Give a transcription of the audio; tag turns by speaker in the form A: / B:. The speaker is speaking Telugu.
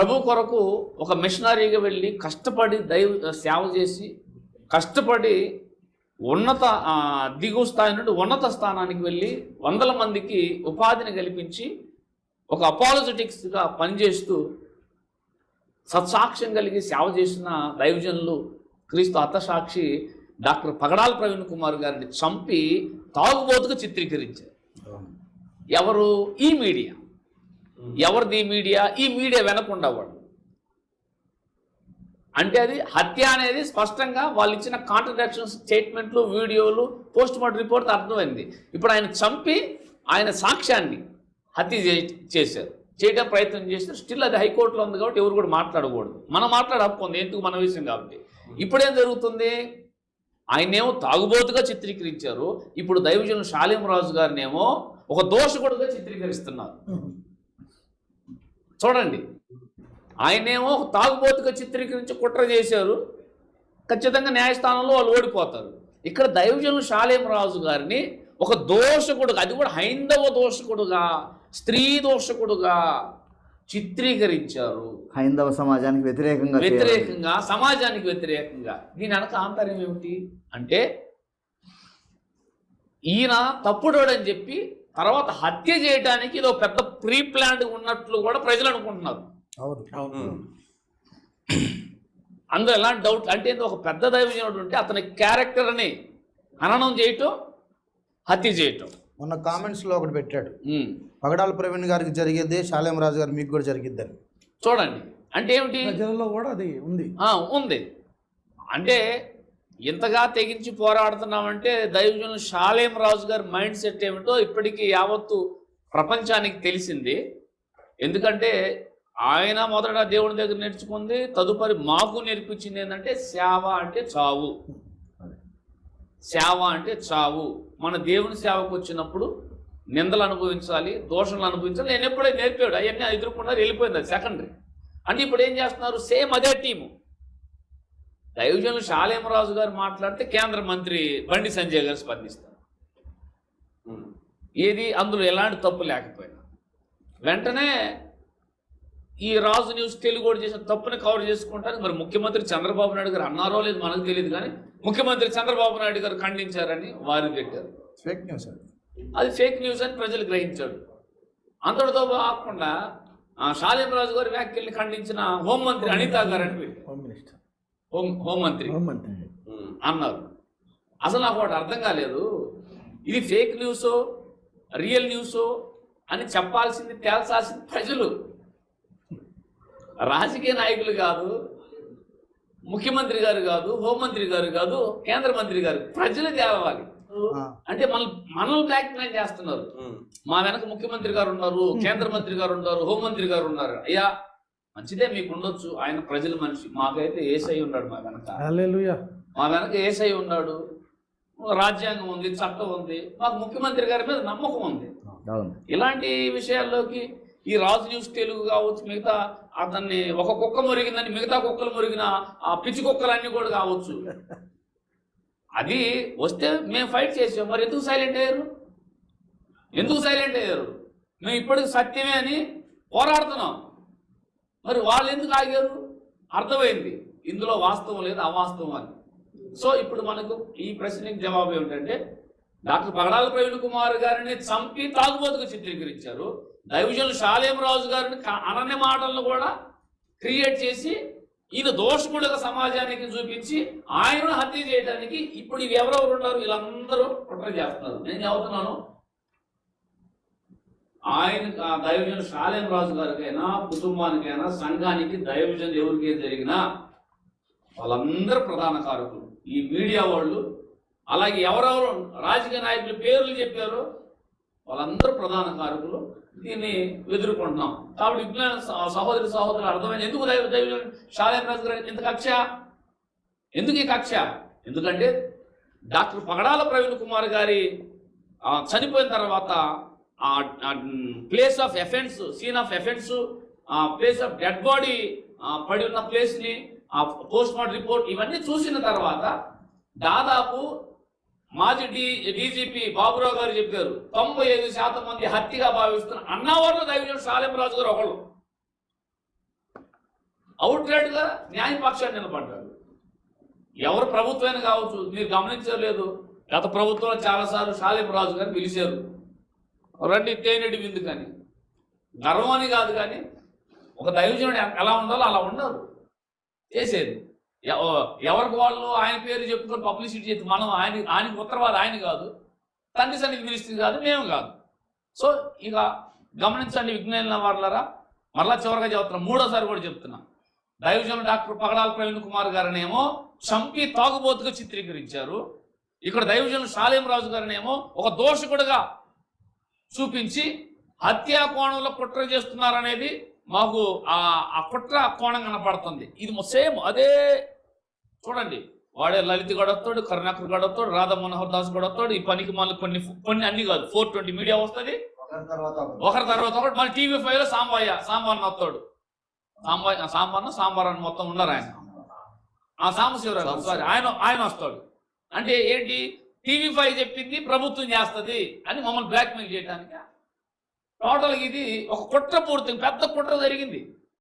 A: ప్రభు కొరకు ఒక మిషనరీగా వెళ్ళి కష్టపడి దైవ సేవ చేసి కష్టపడి ఉన్నత దిగువ స్థాయి నుండి ఉన్నత స్థానానికి వెళ్ళి వందల మందికి ఉపాధిని కల్పించి ఒక అపాలజెటిక్స్గా పనిచేస్తూ సత్సాక్ష్యం కలిగి సేవ చేసిన దైవజనులు క్రీస్తు అత్తసాక్షి డాక్టర్ పగడాల ప్రవీణ్ కుమార్ గారిని చంపి తాగుబోతుగా చిత్రీకరించారు. ఎవరు? ఈ మీడియా. ఎవరిది మీడియా? ఈ మీడియా వెనకుండా వాళ్ళు అంటే అది హత్య అనేది స్పష్టంగా వాళ్ళు ఇచ్చిన కాంట్రడక్షన్ స్టేట్మెంట్లు వీడియోలు పోస్ట్ మార్టం రిపోర్ట్ అర్థమైంది. ఇప్పుడు ఆయన చంపి ఆయన సాక్ష్యాన్ని హత్య చే- చేశారు. చేయడం ప్రయత్నం చేస్తే స్టిల్ అది హైకోర్టులో ఉంది కాబట్టి ఎవరు కూడా మాట్లాడకూడదు. మనం మాట్లాడ హక్కు ఉంది. ఎందుకు మన విషయం కాబట్టి? ఇప్పుడేం జరుగుతుంది? ఆయనేమో తాగుబోతుగా చిత్రీకరించారు. ఇప్పుడు దైవజనులు శాలిం రాజు గారినేమో ఒక దోషకుడుగా చిత్రీకరిస్తున్నారు. చూడండి. ఆయనేమో ఒక తాగుబోతుగా చిత్రీకరించి కుట్ర చేశారు. ఖచ్చితంగా న్యాయస్థానంలో వాళ్ళు ఓడిపోతారు. ఇక్కడ దైవజనులు శాలేం రాజు గారిని ఒక దోషకుడుగా అది కూడా హైందవ దోషకుడుగా స్త్రీ దోషకుడుగా చిత్రీకరించారు.
B: హైందవ సమాజానికి వ్యతిరేకంగా.
A: వ్యతిరేకంగా సమాజానికి వ్యతిరేకంగా. దీని వెనక ఆంతర్యం ఏమిటి? అంటే ఈయన తప్పుడోడని చెప్పి తర్వాత హత్య చేయడానికి ఇది ఒక పెద్ద ప్రీ ప్లాన్డ్ ఉన్నట్లు కూడా ప్రజలు అనుకుంటున్నారు.
C: అవును.
A: అందులో ఎలాంటి డౌట్ అంటే ఏందో ఒక పెద్ద దైవజనుడు ఉంటే అతని క్యారెక్టర్ని హననం చేయటం హత్య చేయటం.
C: మొన్న కామెంట్స్లో ఒకటి పెట్టాడు. పగడాల ప్రవీణ్ గారికి జరిగేదే శాలేం రాజు గారు మీకు కూడా జరిగిద్దని.
A: చూడండి. అంటే ఏమిటి?
D: ప్రజలలో కూడా అది ఉంది.
A: ఆ, ఉంది. అంటే ఇంతగా తెగించి పోరాడుతున్నామంటే దైవజనులు షాలేం రాజు గారి మైండ్ సెట్ ఏమిటో ఇప్పటికీ యావత్తు ప్రపంచానికి తెలిసింది. ఎందుకంటే ఆయన మొదట దేవుని దగ్గర నేర్చుకుంది తదుపరి మాకు నేర్పించింది ఏంటంటే సేవ అంటే చావు. సేవ అంటే చావు. మన దేవుని సేవకు వచ్చినప్పుడు నిందలు అనుభవించాలి దోషణలు అనుభవించాలి. నేను ఎప్పుడే నేర్పాడు అవన్నీ ఎదుర్కొన్నారు వెళ్ళిపోయింది అది సెకండరీ. అంటే ఇప్పుడు ఏం చేస్తున్నారు? సేమ్ అదే టీము. దైవజనులు శాలేమరాజు గారు మాట్లాడితే కేంద్ర మంత్రి బండి సంజయ్ గారు స్పందిస్తారు. ఏది? అందులో ఎలాంటి తప్పు లేకపోయినా. వెంటనే ఈ రాజు న్యూస్ తెలుగు కూడా చేసిన తప్పుని కవర్ చేసుకుంటానికి మరి ముఖ్యమంత్రి చంద్రబాబు నాయుడు గారు అన్నారో లేదు మనకు తెలియదు కానీ ముఖ్యమంత్రి చంద్రబాబు నాయుడు గారు ఖండించారని వారు పెట్టారు
C: ఫేక్ న్యూస్ అది.
A: అది ఫేక్ న్యూస్ అని ప్రజలు గ్రహించాడు అంతటితో కాకుండా ఆ, శాలేం రాజు గారి వ్యాఖ్యల్ని ఖండించిన హోంమంత్రి అనిత గారు అని పెట్టారు.
D: హోమ్ మినిస్టర్
A: హోం హోంమంత్రి.
D: హోమ్ మంత్రి
A: అన్నారు. అసలు నాకు ఒకటి అర్థం కాలేదు. ఇది ఫేక్ న్యూసో రియల్ న్యూసో అని చెప్పాల్సింది తేల్చాల్సింది ప్రజలు. రాజకీయ నాయకులు కాదు ముఖ్యమంత్రి గారు కాదు హోంమంత్రి గారు కాదు కేంద్ర మంత్రి గారు ప్రజలు తేవాలి
C: ఆ,
A: అంటే మన మనల్ని బ్లాక్మెయిల్ చేస్తున్నారు. మా వెనక ముఖ్యమంత్రి గారు ఉన్నారు కేంద్ర మంత్రి గారు ఉన్నారు హోంమంత్రి గారు ఉన్నారు. అయ్యా మంచిదే మీకు ఉండొచ్చు ఆయన ప్రజల మనిషి. మాకైతే ఏసై ఉన్నాడు మా వెనక.
D: హల్లెలూయా.
A: మా వెనక ఏసై ఉన్నాడు. రాజ్యాంగం ఉంది చట్టం ఉంది. మాకు ముఖ్యమంత్రి గారి మీద నమ్మకం ఉంది. ఇలాంటి విషయాల్లోకి ఈ రాజు న్యూస్ తెలుగు కావచ్చు మిగతా అతన్ని ఒక కుక్క మురిగిందని మిగతా కుక్కలు మురిగిన ఆ పిచ్చి కుక్కలన్నీ కూడా కావచ్చు. అది వస్తే మేము ఫైట్ చేసాం. మరి ఎందుకు సైలెంట్ అయ్యారు? ఎందుకు సైలెంట్ అయ్యారు? మేము ఇప్పటికి సత్యమే అని పోరాడుతున్నాం. మరి వాళ్ళు ఎందుకు ఆగారు? అర్థమైంది. ఇందులో వాస్తవం లేదు అవాస్తవం అని సో ఇప్పుడు మనకు ఈ ప్రశ్నకి జవాబు ఏమిటంటే డాక్టర్ పగడాల ప్రవీణ్ కుమార్ గారిని చంపి తాగుబోతుకు చిత్రీకరించారు. దైవజనులు శాలేం రాజు గారిని అనన్య మాటలను కూడా క్రియేట్ చేసి ఈయన దోషకుడుగా సమాజానికి చూపించి ఆయన హత్య చేయడానికి ఇప్పుడు ఇవి ఎవరెవరు ఉన్నారు? వీళ్ళందరూ కుట్ర చేస్తున్నారు. నేను చెబుతున్నాను ఆయన ఆ దైవజనులు శాలేం రాజు గారికైనా కుటుంబానికైనా సంఘానికి దైవజనులు ఎవరికే జరిగినా వాళ్ళందరూ ప్రధాన కారకులు. ఈ మీడియా వాళ్ళు అలాగే ఎవరెవరు రాజకీయ నాయకుల పేర్లు చెప్పారు వాళ్ళందరూ ప్రధాన కారకులు. దీన్ని ఎదుర్కొంటున్నాం. కాబట్టి విజ్ఞాన సహోదరి సహోదరులు అర్థమైంది. ఎందుకు దైవ దైవ శాలేం రాజు గారు ఎంత కక్ష? ఎందుకు ఈ కక్ష? ఎందుకంటే డాక్టర్ పగడాల ప్రవీణ్ కుమార్ గారి చనిపోయిన తర్వాత place of offence scene of offence place of dead body పడి ఉన్న ప్లేస్ని ఆ పోస్ట్ మార్టం రిపోర్ట్ ఇవన్నీ చూసిన తర్వాత దాదాపు మాజీ డి డీజీపీ బాబురావు గారు చెప్పారు తొంభై ఐదు శాతం మంది హత్యగా భావిస్తున్న అన్నవరం దైవజనుడు శాలెం గారు ఒకళ్ళు. అవుట్రేట్గా న్యాయపక్షాన్ని నిలబడ్డాడు ఎవరు ప్రభుత్వమైనా కావచ్చు మీరు గమనించలేదు. గత ప్రభుత్వంలో చాలాసార్లు షాలిం రాజు గారు పిలిచారు. రండి తేనెడి విందు కానీ. గర్వం అని కాదు కానీ ఒక దైవజనుడు ఎలా ఉండాలో అలా ఉండరు. చేసేది. ఎవ- ఎవరికి వాళ్ళు ఆయన పేరు చెప్పుకొని పబ్లిసిటీ చేసి మనం ఆయన ఆయనకి ఉత్తరవాది ఆయన కాదు. తండ్రి సన్నిధి మినిస్ట్రీ కాదు మేము కాదు. సో ఇక గమనించండి విజ్ఞాన వాళ్ళరా మరలా చివరిగా చెప్తున్నా మూడోసారి కూడా చెప్తున్నా. దైవజనుడు డాక్టర్ పగడాల ప్రవీణ్ కుమార్ గారినేమో చంపి తాగుబోతుగా చిత్రీకరించారు. ఇక్కడ దైవజనుడు షాలేం రాజు గారినేమో ఒక దోషకుడుగా చూపించి హత్యా కోణంలో కుట్ర చేస్తున్నారనేది మాకు ఆ ఆ కుట్ర కోణం కనపడుతుంది. ఇది సేమ్ అదే చూడండి. వాడే లలిత్ గడొస్తాడు కరుణాకర్ గడొస్తాడు రాధా మనోహర్ దాస్ గడొస్తాడు ఈ పనికి మళ్ళీ కొన్ని కొన్ని అన్ని కాదు ఫోర్ ట్వంటీ మీడియా వస్తుంది. ఒకరి తర్వాత ఒకటి మళ్ళీ టీవీ ఫైవ్లో సాంబయ్య సాంబార్ వస్తాడు. సాంబయ్య సాంబార్ సాంబార్ అని మొత్తం ఉన్నారు ఆయన. ఆ సాంబశివరావు సారీ ఆయన ఆయన వస్తాడు. అంటే ఏంటి? టీవీ ఫైవ్ చెప్పింది ప్రభుత్వం చేస్తుంది అని మమ్మల్ని బ్లాక్మెయిల్ చేయడానికి టోటల్గా ఇది ఒక కుట్ర పూర్తి పెద్ద కుట్ర జరిగింది.